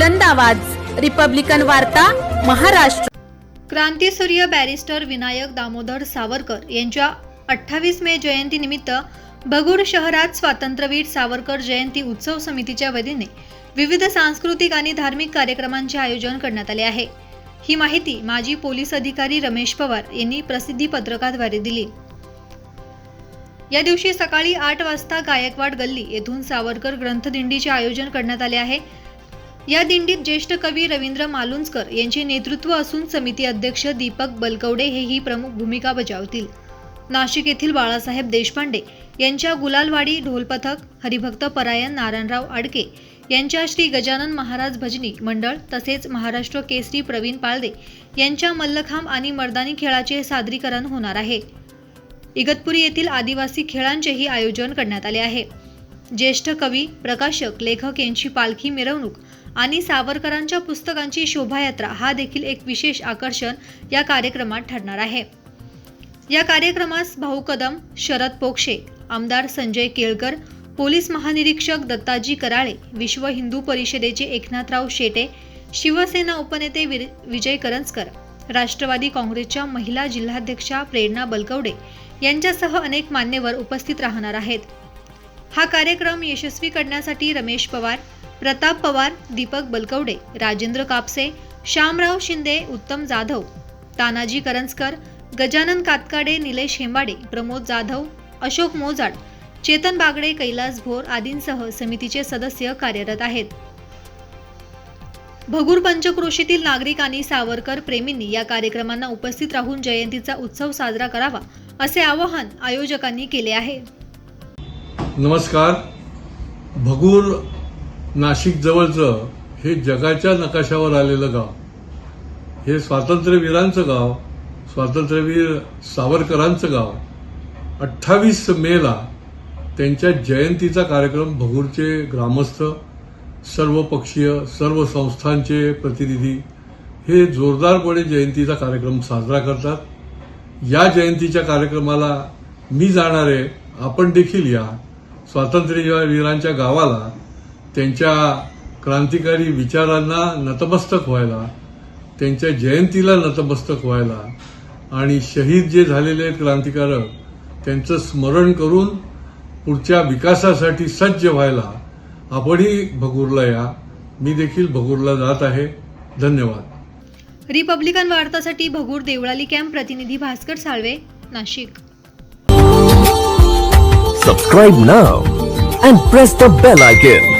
बुलंद आवाज. रिपब्लिकन वार्ता महाराष्ट्र. क्रांतीसूर्य बॅरिस्टर विनायक दामोदर सावरकर यांच्या अठ्ठावीस मे जयंतीनिमित्त भगूर शहरात स्वातंत्र्यवीर सावरकर जयंती उत्सव समितीच्या वतीने विविध सांस्कृतिक आणि धार्मिक कार्यक्रमांचे आयोजन करण्यात आले आहे. ही माहिती माजी पोलीस अधिकारी रमेश पवार यांनी प्रसिद्धी पत्रकाद्वारे दिली. या दिवशी सकाळी आठ वाजता गायकवाड गल्ली येथून सावरकर ग्रंथदिंडीचे आयोजन करण्यात आले आहे. या दिंडीत ज्येष्ठ कवी रवींद्र मालुंजकर यांचे नेतृत्व असून समिती अध्यक्ष दीपक बलकवडे हेही प्रमुख भूमिका बजावतील. नाशिक येथील बाळासाहेब देशपांडे यांच्या गुलालवाडी ढोलपथक हरिभक्त परायण नारायणराव आडके यांच्या श्री गजानन महाराज भजनी मंडळ तसेच महाराष्ट्र केसरी प्रवीण पाळदे यांच्या मल्लखांब आणि मर्दानी खेळाचे सादरीकरण होणार आहे. इगतपुरी येथील आदिवासी खेळांचेही आयोजन करण्यात आले आहे. ज्येष्ठ कवी प्रकाशक लेखक यांची पालखी मिरवणूक आणि सावरकरांच्या पुस्तकांची शोभायात्रा हा देखील एक विशेष आकर्षण या कार्यक्रमात ठरणार आहे. या कार्यक्रमास भाऊ कदम शरद पोक्षे आमदार संजय केळकर पोलीस महानिरीक्षक दत्ताजी कराळे विश्व हिंदू परिषदेचे एकनाथराव शेटे शिवसेना उपनेते विर- विजय करंजकर राष्ट्रवादी काँग्रेसच्या महिला जिल्हाध्यक्षा प्रेरणा बलकवडे यांच्यासह अनेक मान्यवर उपस्थित राहणार आहेत. हा कार्यक्रम यशस्वी करण्यासाठी रमेश पवार प्रताप पवार दीपक बलकवडे राजेंद्र कापसे श्यामराव शिंदे उत्तम जाधव तानाजी करंजकर गजानन कातकाडे निलेश हेंबाडे प्रमोद जाधव अशोक मोजाड चेतन बागडे कैलास भोर आदींसह समितीचे सदस्य कार्यरत आहेत. भगूर पंचक्रोशीतील नागरिक आणि सावरकर प्रेमींनी या कार्यक्रमांना उपस्थित राहून जयंतीचा उत्सव साजरा करावा असे आवाहन आयोजकांनी केले आहे. नमस्कार. भगूर नाशिक जवळचं हे जगाच्या नकाशावर आलेलं गाव. हे स्वातंत्र्यवीरांचं गाव स्वातंत्र्यवीर सावरकरांचं गाव. अठ्ठावीस मेला त्यांच्या जयंतीचा कार्यक्रम भगूरचे ग्रामस्थ सर्व पक्षीय सर्व संस्थांचे प्रतिनिधी हे जोरदारपणे जयंतीचा कार्यक्रम साजरा करतात. या जयंतीच्या कार्यक्रमाला मी जाणार आहे. आपण देखील या. स्वातंत्र्यवीरांच्या गावाला त्यांच्या क्रांतिकारी विचारांना नतमस्तक व्हायला त्यांच्या जयंतीला नतमस्तक व्हायला आणि शहीद जे झालेले आहेत क्रांतिकारक त्यांचं स्मरण करून पुढच्या विकासासाठी सज्ज व्हायला आपणही भगूरला या. मी देखील भगूरला जात आहे. धन्यवाद. रिपब्लिकन वार्तासाठी भगूर देवळाली कॅम्प प्रतिनिधी Bhaskar Salve Nashik. Subscribe now and press the bell icon.